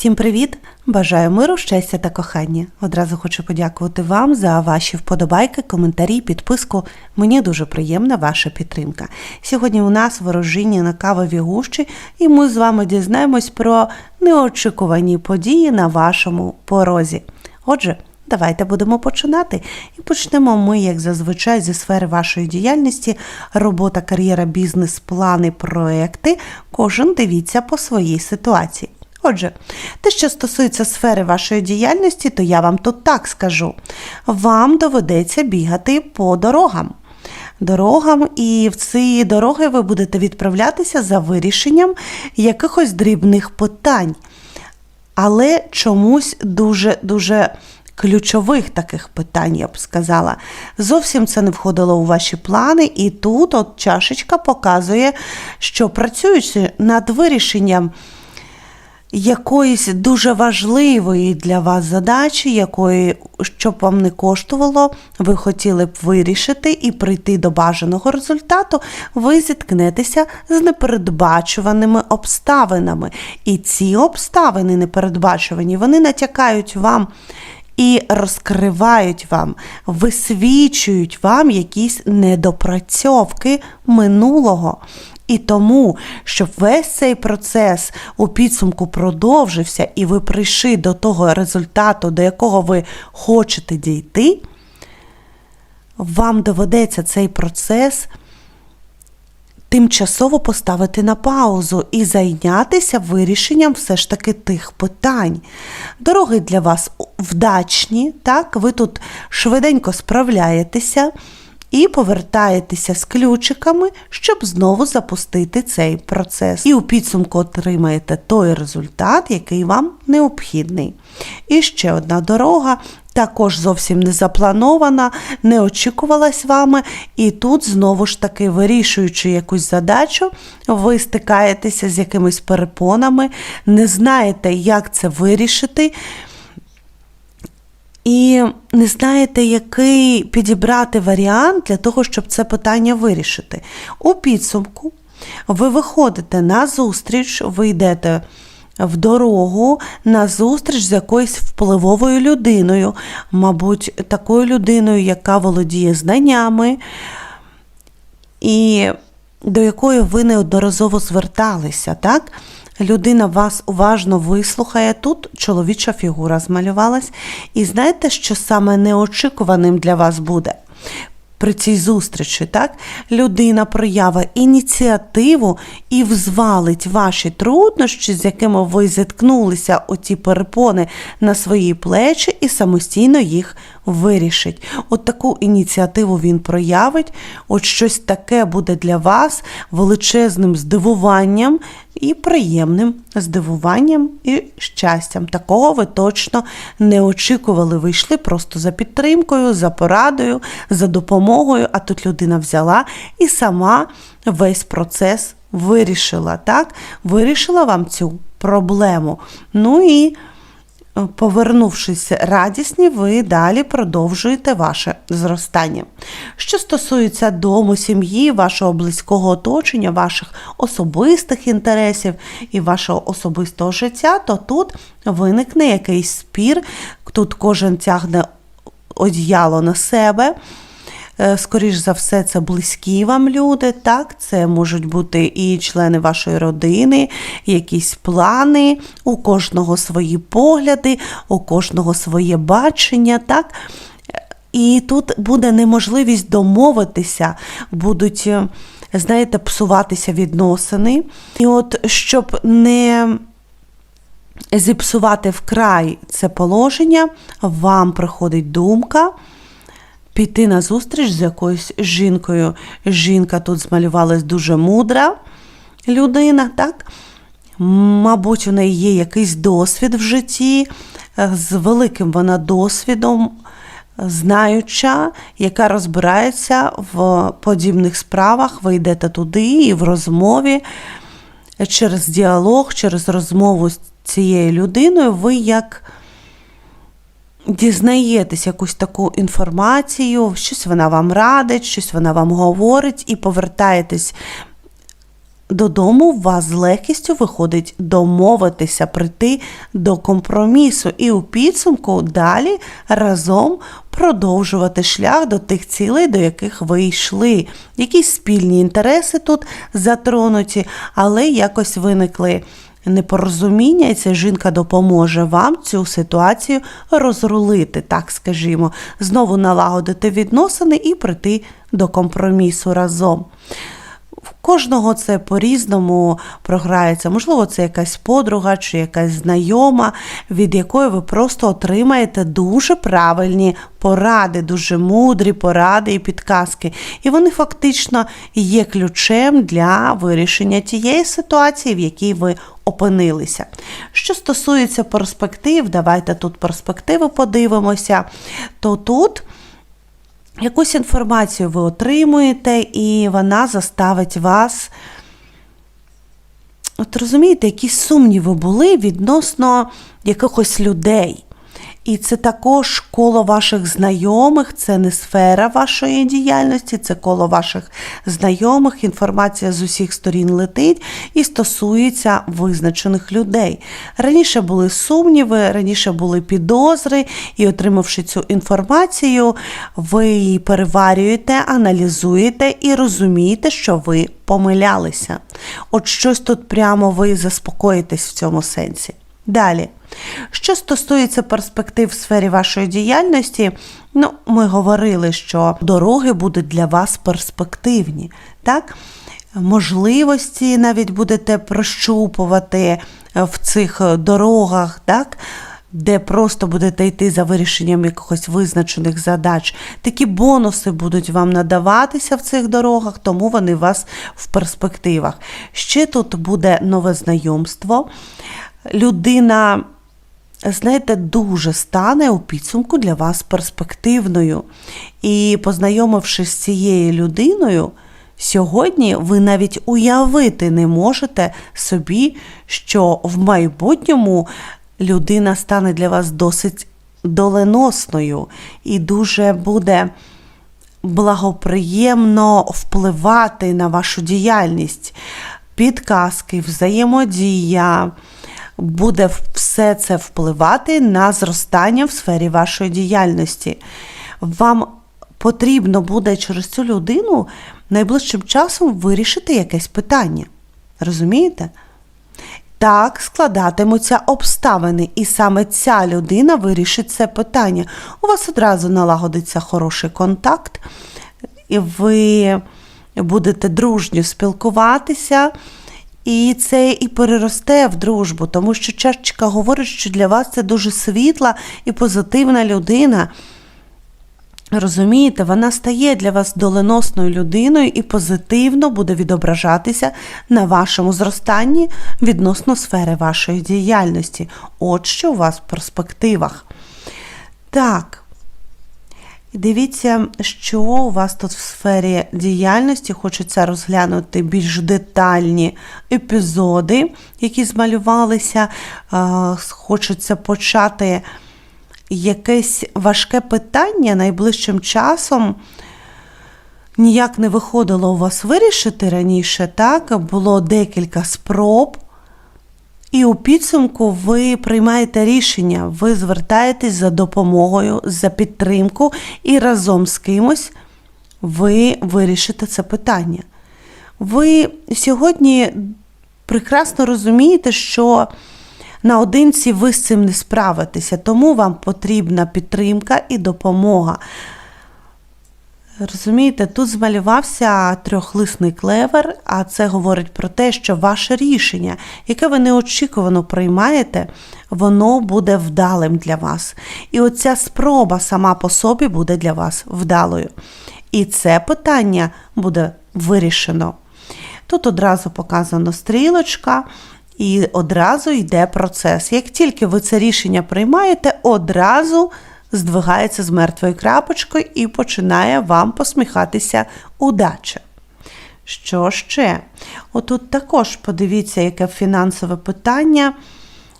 Всім привіт! Бажаю миру, щастя та кохання. Одразу хочу подякувати вам за ваші вподобайки, коментарі, підписку. Мені дуже приємна ваша підтримка. Сьогодні у нас ворожіння на кавові гущі, і ми з вами дізнаємось про неочікувані події на вашому порозі. Отже, давайте будемо починати. І почнемо ми, як зазвичай, зі сфери вашої діяльності, робота, кар'єра, бізнес, плани, проекти. Кожен дивіться по своїй ситуації. Отже, те, що стосується сфери вашої діяльності, то я вам тут так скажу: вам доведеться бігати по дорогам. Дорогам, і в ці дороги ви будете відправлятися за вирішенням якихось дрібних питань, але чомусь дуже-дуже ключових таких питань, я б сказала. Зовсім це не входило у ваші плани, і тут от чашечка показує, що працюючи над вирішенням якоїсь дуже важливої для вас задачі, якої, щоб вам не коштувало, ви хотіли б вирішити і прийти до бажаного результату, ви зіткнетеся з непередбачуваними обставинами. І ці обставини непередбачувані, вони натякають вам. І розкривають вам, висвічують вам якісь недопрацьовки минулого. І тому, щоб весь цей процес у підсумку продовжився, і ви прийшли до того результату, до якого ви хочете дійти, вам доведеться цей процес тимчасово поставити на паузу і зайнятися вирішенням все ж таки тих питань. Дороги для вас вдачні, так? ви тут швиденько справляєтеся і повертаєтеся з ключиками, щоб знову запустити цей процес. І у підсумку отримаєте той результат, який вам необхідний. І ще одна дорога. Також зовсім не запланована, не очікувалась вами, і тут, знову ж таки, вирішуючи якусь задачу, ви стикаєтеся з якимись перепонами, не знаєте, як це вирішити. І не знаєте, який підібрати варіант для того, щоб це питання вирішити. У підсумку ви виходите на зустріч, ви йдете в дорогу на зустріч з якоюсь впливовою людиною, мабуть, такою людиною, яка володіє знаннями, і до якої ви неодноразово зверталися, так? Людина вас уважно вислухає. Тут чоловіча фігура змалювалась. І знаєте, що саме неочікуваним для вас буде? При цій зустрічі, так, людина проявить ініціативу і взвалить ваші труднощі, з якими ви зіткнулися оці перепони на свої плечі, і самостійно їх вирішить. От таку ініціативу він проявить, от щось таке буде для вас величезним здивуванням і приємним здивуванням і щастям. Такого ви точно не очікували. Ви йшли просто за підтримкою, за порадою, за допомогою, а тут людина взяла і сама весь процес вирішила. так? Вирішила вам цю проблему. Ну і повернувшись радісні, ви далі продовжуєте ваше зростання. Що стосується дому, сім'ї, вашого близького оточення, ваших особистих інтересів і вашого особистого життя, то тут виникне якийсь спір, тут кожен тягне одіяло на себе. Е, скоріш за все, це близькі вам люди, так, це можуть бути і члени вашої родини, якісь плани, у кожного свої погляди, у кожного своє бачення. так. І тут буде неможливість домовитися, будуть, е, знаєте, псуватися відносини. І от щоб не зіпсувати вкрай це положення, вам приходить думка піти на зустріч з якоюсь жінкою. Жінка тут змалювалась дуже мудра людина, так? Мабуть, у неї є якийсь досвід в житті, з великим вона досвідом, знаюча, яка розбирається в подібних справах, ви йдете туди і в розмові через діалог, через розмову з цією людиною, ви як дізнаєтесь якусь таку інформацію, щось вона вам радить, щось вона вам говорить, і повертаєтесь додому у вас з легкістю виходить домовитися, прийти до компромісу і у підсумку далі разом продовжувати шлях до тих цілей, до яких ви йшли. Якісь спільні інтереси тут затронуті, але якось виникли непорозуміння, і ця жінка допоможе вам цю ситуацію розрулити, так скажімо, знову налагодити відносини і прийти до компромісу разом. В кожного це по-різному програється. Можливо, це якась подруга чи якась знайома, від якої ви просто отримаєте дуже правильні поради, дуже мудрі поради і підказки. І вони фактично є ключем для вирішення тієї ситуації, в якій ви опинилися. Що стосується перспектив, давайте тут перспективи подивимося, то тут. Якусь інформацію ви отримуєте, і вона заставить вас. От розумієте, якісь сумніви були відносно якихось людей. І це також коло ваших знайомих, це не сфера вашої діяльності, це коло ваших знайомих. Інформація з усіх сторін летить і стосується визначених людей. Раніше були сумніви, раніше були підозри, і, отримавши цю інформацію, ви її переварюєте, аналізуєте і розумієте, що ви помилялися. От щось тут прямо ви заспокоїтесь в цьому сенсі. Далі. Що стосується перспектив в сфері вашої діяльності, ну, ми говорили, що дороги будуть для вас перспективні. так? Можливості навіть будете прощупувати в цих дорогах, так? де просто будете йти за вирішенням якихось визначених задач. Такі бонуси будуть вам надаватися в цих дорогах, тому вони у вас в перспективах. Ще тут буде нове знайомство. Людина знаєте, дуже стане у підсумку для вас перспективною. І, познайомившись з цією людиною, сьогодні ви навіть уявити не можете собі, що в майбутньому людина стане для вас досить доленосною і дуже буде благоприємно впливати на вашу діяльність, підказки, взаємодія буде все це впливати на зростання в сфері вашої діяльності. Вам потрібно буде через цю людину найближчим часом вирішити якесь питання. Розумієте? Так складатимуться обставини, і саме ця людина вирішить це питання. У вас одразу налагодиться хороший контакт, і ви будете дружньо спілкуватися. І це і переросте в дружбу, тому що чашечка говорить, що для вас це дуже світла і позитивна людина. Розумієте, вона стає для вас доленосною людиною і позитивно буде відображатися на вашому зростанні відносно сфери вашої діяльності. От що у вас в перспективах. Так. І дивіться, що у вас тут в сфері діяльності хочеться розглянути більш детальні епізоди, які змалювалися. Хочеться почати якесь важке питання найближчим часом. Ніяк не виходило у вас вирішити раніше, так? Було декілька спроб. І у підсумку ви приймаєте рішення, ви звертаєтесь за допомогою, за підтримку, і разом з кимось ви вирішите це питання. Ви сьогодні прекрасно розумієте, що наодинці ви з цим не справитеся, тому вам потрібна підтримка і допомога. Розумієте, тут змалювався трьохлисний клевер, а це говорить про те, що ваше рішення, яке ви неочікувано приймаєте, воно буде вдалим для вас. І оця спроба сама по собі буде для вас вдалою. І це питання буде вирішено. Тут одразу показано стрілочка, і одразу йде процес. Як тільки ви це рішення приймаєте, одразу здвигається з мертвої крапочки і починає вам посміхатися удача. Що ще? Отут також подивіться, яке фінансове питання.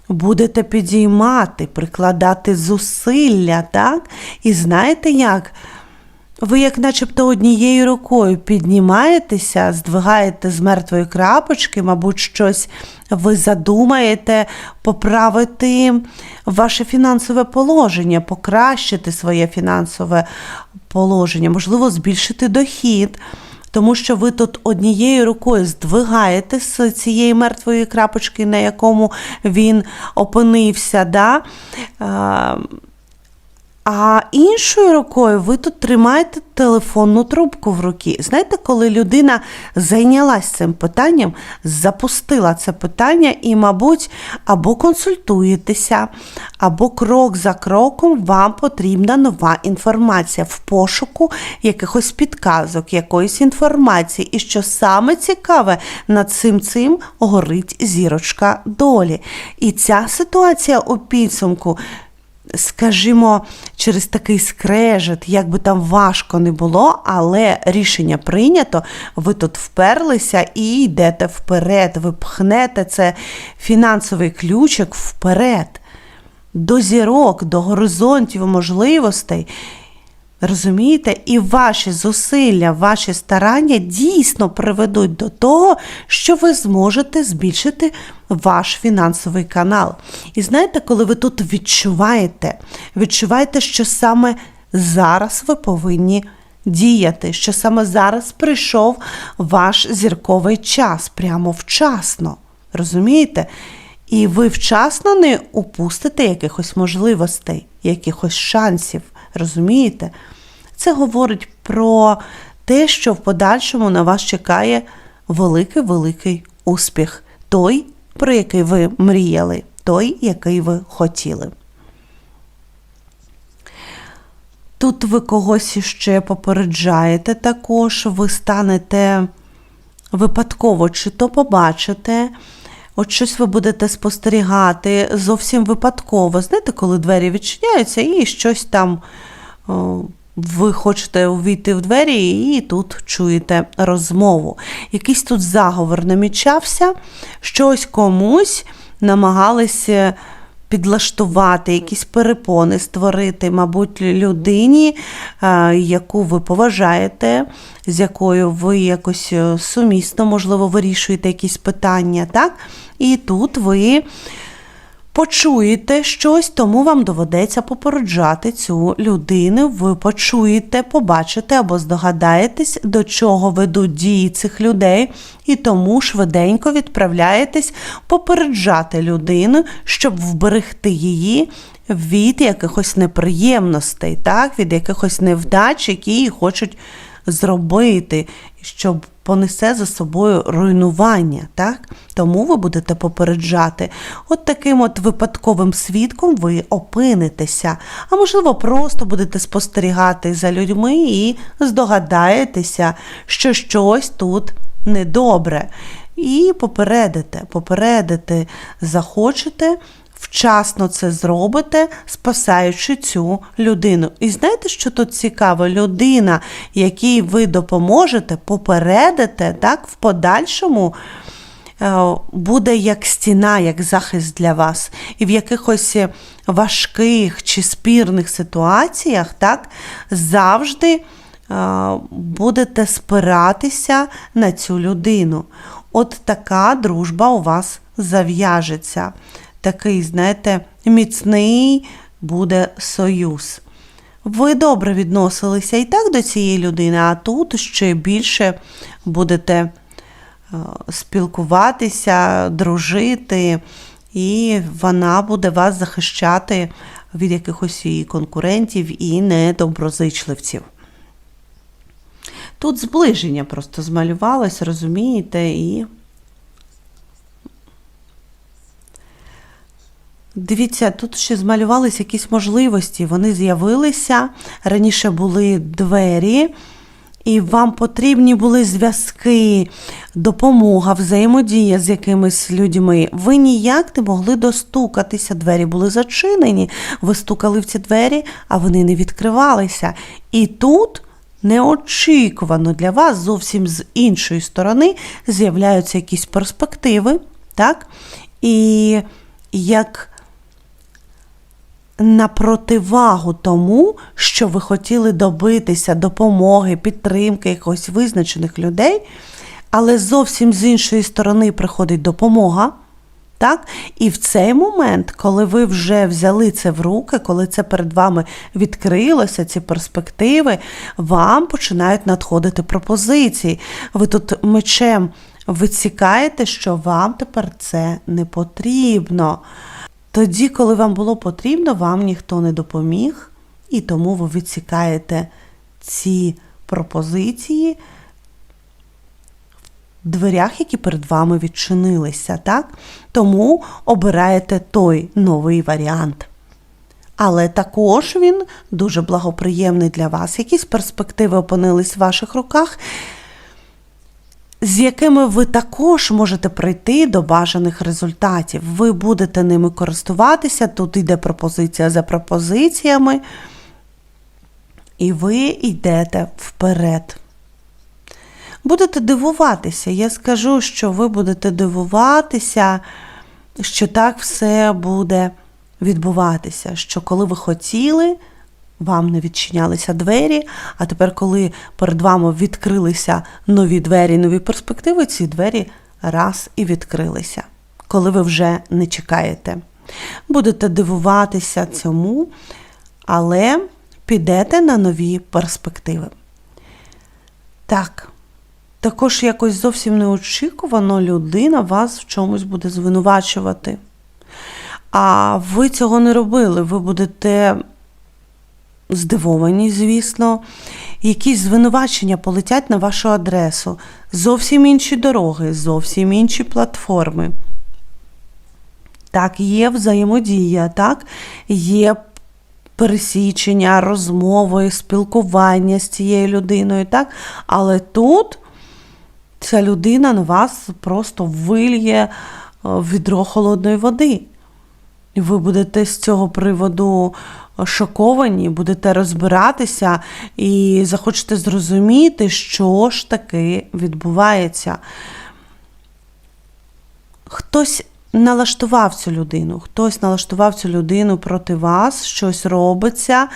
Будете підіймати, прикладати зусилля, так? І знаєте як? Ви, як начебто, однією рукою піднімаєтеся, здвигаєте з мертвої крапочки, мабуть, щось ви задумаєте поправити ваше фінансове положення, покращити своє фінансове положення, можливо, збільшити дохід. Тому що ви тут однією рукою здвигаєте з цієї мертвої крапочки, на якому він опинився. Да? А, іншою рукою ви тут тримаєте телефонну трубку в руки. Знаєте, коли людина зайнялась цим питанням, запустила це питання і, мабуть, або консультуєтеся, або крок за кроком вам потрібна нова інформація в пошуку якихось підказок, якоїсь інформації. І що саме цікаве, над цим цим горить зірочка долі. І ця ситуація у підсумку скажімо, через такий скрежет, як би там важко не було, але рішення прийнято, ви тут вперлися і йдете вперед, ви пхнете це фінансовий ключик вперед, до зірок, до горизонтів можливостей. Розумієте, і ваші зусилля, ваші старання дійсно приведуть до того, що ви зможете збільшити ваш фінансовий канал. І знаєте, коли ви тут відчуваєте, відчуваєте, що саме зараз ви повинні діяти, що саме зараз прийшов ваш зірковий час, прямо вчасно. Розумієте? І ви вчасно не упустите якихось можливостей, якихось шансів. Розумієте? Це говорить про те, що в подальшому на вас чекає великий-великий успіх. Той, про який ви мріяли, той, який ви хотіли. Тут ви когось іще попереджаєте також, ви станете випадково, чи то побачите. От щось ви будете спостерігати зовсім випадково. Знаєте, коли двері відчиняються, і щось там ви хочете увійти в двері, і тут чуєте розмову. Якийсь тут заговор намічався, щось комусь намагалися підлаштувати, якісь перепони створити, мабуть, людині, яку ви поважаєте, з якою ви якось е, сумісно, можливо, вирішуєте якісь питання. так? І тут ви почуєте щось, тому вам доведеться попереджати цю людину. Ви почуєте, побачите або здогадаєтесь, до чого ведуть дії цих людей, і тому швиденько відправляєтесь попереджати людину, щоб вберегти її. Від якихось неприємностей, так, від якихось невдач, які її хочуть зробити, щоб понесе за собою руйнування. так? Тому ви будете попереджати. От таким от випадковим свідком ви опинитеся, а можливо, просто будете спостерігати за людьми і здогадаєтеся, що щось тут недобре. І попередите, попередити захочете вчасно це зробите, спасаючи цю людину. І знаєте, що тут цікаво? Людина, якій ви допоможете, попередите, так, в подальшому. Е, буде як стіна, як захист для вас. І в якихось важких чи спірних ситуаціях так, завжди е, будете спиратися на цю людину. От така дружба у вас зав'яжеться такий, знаєте, міцний буде союз. Ви добре відносилися і так до цієї людини, а тут ще більше будете е, спілкуватися, дружити, і вона буде вас захищати від якихось її конкурентів і недоброзичливців. Тут зближення просто змалювалось, розумієте, і Дивіться, тут ще змалювалися якісь можливості. Вони з'явилися. Раніше були двері, і вам потрібні були зв'язки, допомога, взаємодія з якимись людьми. Ви ніяк не могли достукатися. Двері були зачинені. Ви стукали в ці двері, а вони не відкривалися. І тут. Неочікувано для вас зовсім з іншої сторони з'являються якісь перспективи, так? І як на противагу тому, що ви хотіли добитися допомоги, підтримки якихось визначених людей, але зовсім з іншої сторони приходить допомога. Так? І в цей момент, коли ви вже взяли це в руки, коли це перед вами відкрилося, ці перспективи, вам починають надходити пропозиції. Ви тут мечем висікаєте, що вам тепер це не потрібно. Тоді, коли вам було потрібно, вам ніхто не допоміг, і тому ви відсікаєте ці пропозиції в дверях, які перед вами відчинилися, так? Тому обираєте той новий варіант. Але також він дуже благоприємний для вас. Якісь перспективи опинились в ваших руках, з якими ви також можете прийти до бажаних результатів. Ви будете ними користуватися, тут йде пропозиція за пропозиціями, і ви йдете вперед. Будете дивуватися. Я скажу, що ви будете дивуватися, що так все буде відбуватися. Що коли ви хотіли, вам не відчинялися двері, а тепер, коли перед вами відкрилися нові двері, нові перспективи, ці двері раз і відкрилися, коли ви вже не чекаєте. Будете дивуватися цьому, але підете на нові перспективи. Так. Також якось зовсім неочікувано людина вас в чомусь буде звинувачувати. А ви цього не робили. Ви будете здивовані, звісно. Якісь звинувачення полетять на вашу адресу. Зовсім інші дороги, зовсім інші платформи. Так, є взаємодія, так, є пересічення, розмови, спілкування з цією людиною, так? Але тут ця людина на вас просто вильє е, відро холодної води. І ви будете з цього приводу шоковані, будете розбиратися і захочете зрозуміти, що ж таки відбувається. Хтось налаштував цю людину, хтось налаштував цю людину проти вас, щось робиться.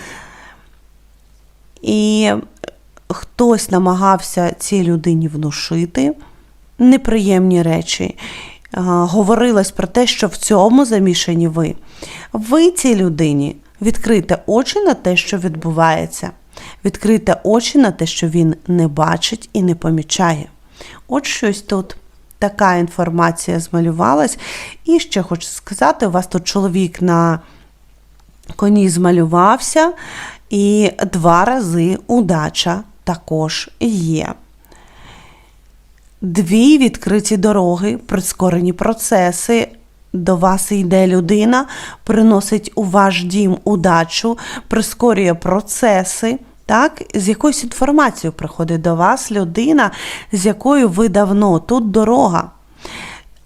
І хтось намагався цій людині внушити неприємні речі. Говорилось про те, що в цьому замішані ви. Ви цій людині відкрите очі на те, що відбувається, відкрите очі на те, що він не бачить і не помічає. От щось тут. Така інформація змалювалась. І ще хочу сказати: у вас тут чоловік на коні змалювався, і два рази удача також є. Дві відкриті дороги, прискорені процеси. До вас йде людина, приносить у ваш дім удачу, прискорює процеси. Так, з якоюсь інформацією приходить до вас людина, з якою ви давно тут дорога.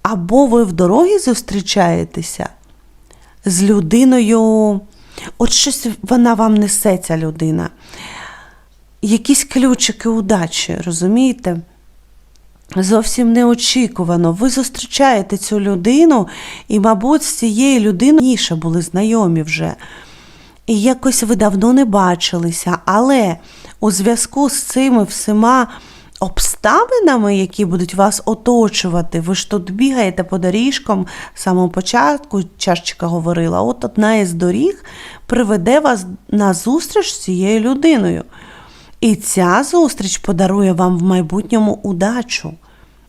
Або ви в дорогі зустрічаєтеся з людиною, от щось вона вам несе, ця людина. Якісь ключики удачі, розумієте? Зовсім неочікувано. Ви зустрічаєте цю людину, і, мабуть, з цією людиною раніше були знайомі вже. І якось ви давно не бачилися, але у зв'язку з цими всіма обставинами, які будуть вас оточувати, ви ж тут бігаєте по доріжкам з самого початку, чашечка говорила, от одна із доріг приведе вас на зустріч з цією людиною. І ця зустріч подарує вам в майбутньому удачу.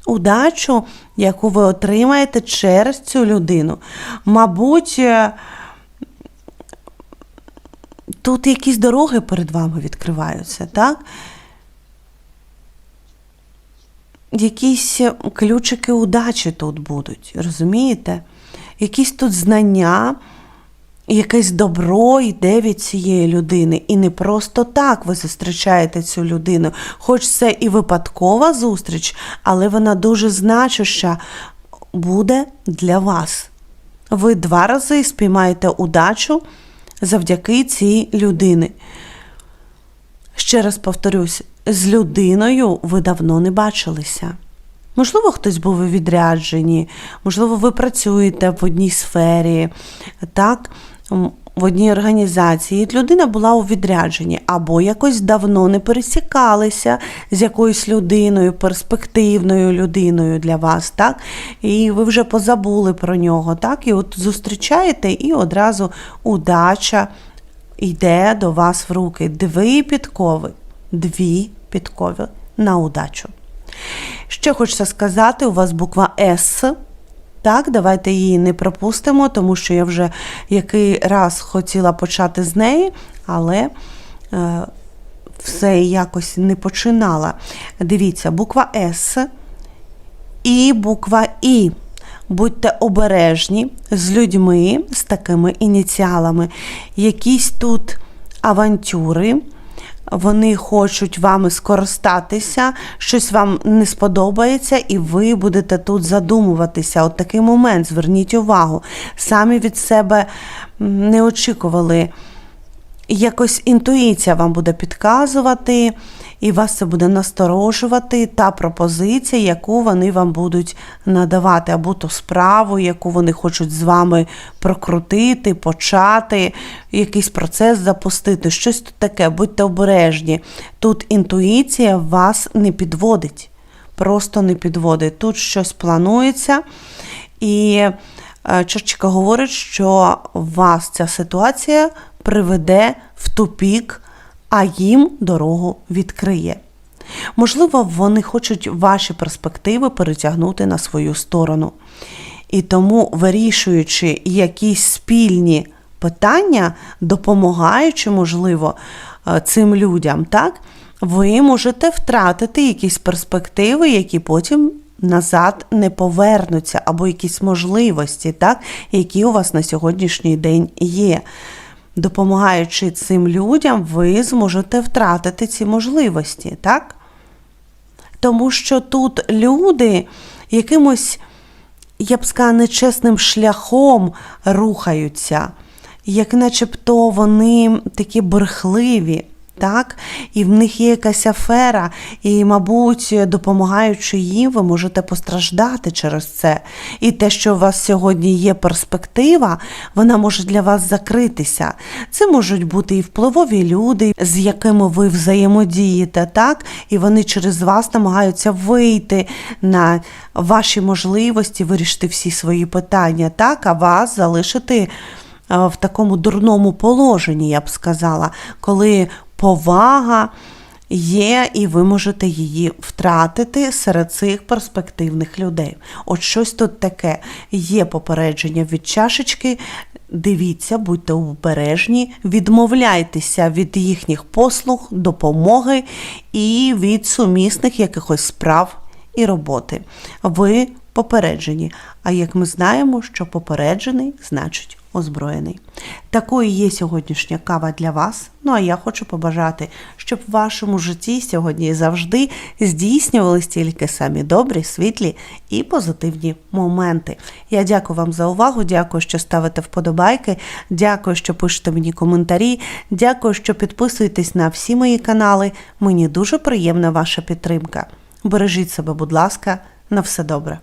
Удачу, яку ви отримаєте через цю людину. Мабуть, е, тут якісь дороги перед вами відкриваються, так? Якісь ключики удачі тут будуть, розумієте? Якісь тут знання якесь добро йде від цієї людини. І не просто так ви зустрічаєте цю людину. Хоч це і випадкова зустріч, але вона дуже значуща буде для вас. Ви два рази спіймаєте удачу завдяки цій людини. Ще раз повторюсь, з людиною ви давно не бачилися. Можливо, хтось був у відрядженні, можливо, ви працюєте в одній сфері, так? В одній організації, людина була у відрядженні, або якось давно не пересікалися з якоюсь людиною, перспективною людиною для вас, так? І ви вже позабули про нього, так? І от зустрічаєте, і одразу удача йде до вас в руки. Дві підкови, дві підкови на удачу. Ще хочеться сказати, у вас буква С. Так, давайте її не пропустимо, тому що я вже який раз хотіла почати з неї, але е, все якось не починала. Дивіться, буква С і буква І. Будьте обережні з людьми з такими ініціалами. Якісь тут авантюри, вони хочуть вами скористатися, щось вам не сподобається, і ви будете тут задумуватися. От такий момент, зверніть увагу. Самі від себе не очікували. Якось інтуїція вам буде підказувати, і вас це буде насторожувати та пропозиція, яку вони вам будуть надавати, або ту справу, яку вони хочуть з вами прокрутити, почати, якийсь процес запустити, щось тут таке, будьте обережні. Тут інтуїція вас не підводить, просто не підводить. Тут щось планується, і е, Чорчика говорить, що вас ця ситуація приведе в тупік, а їм дорогу відкриє. Можливо, вони хочуть ваші перспективи перетягнути на свою сторону. І тому, вирішуючи якісь спільні питання, допомагаючи, можливо, е, цим людям, так, ви можете втратити якісь перспективи, які потім назад не повернуться, або якісь можливості, так, які у вас на сьогоднішній день є. Допомагаючи цим людям, ви зможете втратити ці можливості, так? Тому що тут люди якимось, я б сказала, нечесним шляхом рухаються, як начебто вони такі брехливі. Так, і в них є якась афера, і, мабуть, допомагаючи їм, ви можете постраждати через це. І те, що у вас сьогодні є перспектива, вона може для вас закритися. Це можуть бути і впливові люди, з якими ви взаємодієте, так, і вони через вас намагаються вийти на ваші можливості, вирішити всі свої питання, так, а вас залишити е, в такому дурному положенні, я б сказала, коли повага є, і ви можете її втратити серед цих перспективних людей. От щось тут таке є попередження від чашечки. Дивіться, будьте обережні, відмовляйтеся від їхніх послуг, допомоги і від сумісних якихось справ і роботи. Ви попереджені. А як ми знаємо, що попереджений значить озброєний. Такою є сьогоднішня кава для вас. Ну а я хочу побажати, щоб в вашому житті сьогодні завжди здійснювались тільки самі добрі, світлі і позитивні моменти. Я дякую вам за увагу, дякую, що ставите вподобайки, дякую, що пишете мені коментарі, дякую, що підписуєтесь на всі мої канали. Мені дуже приємна ваша підтримка. Бережіть себе, будь ласка, на все добре.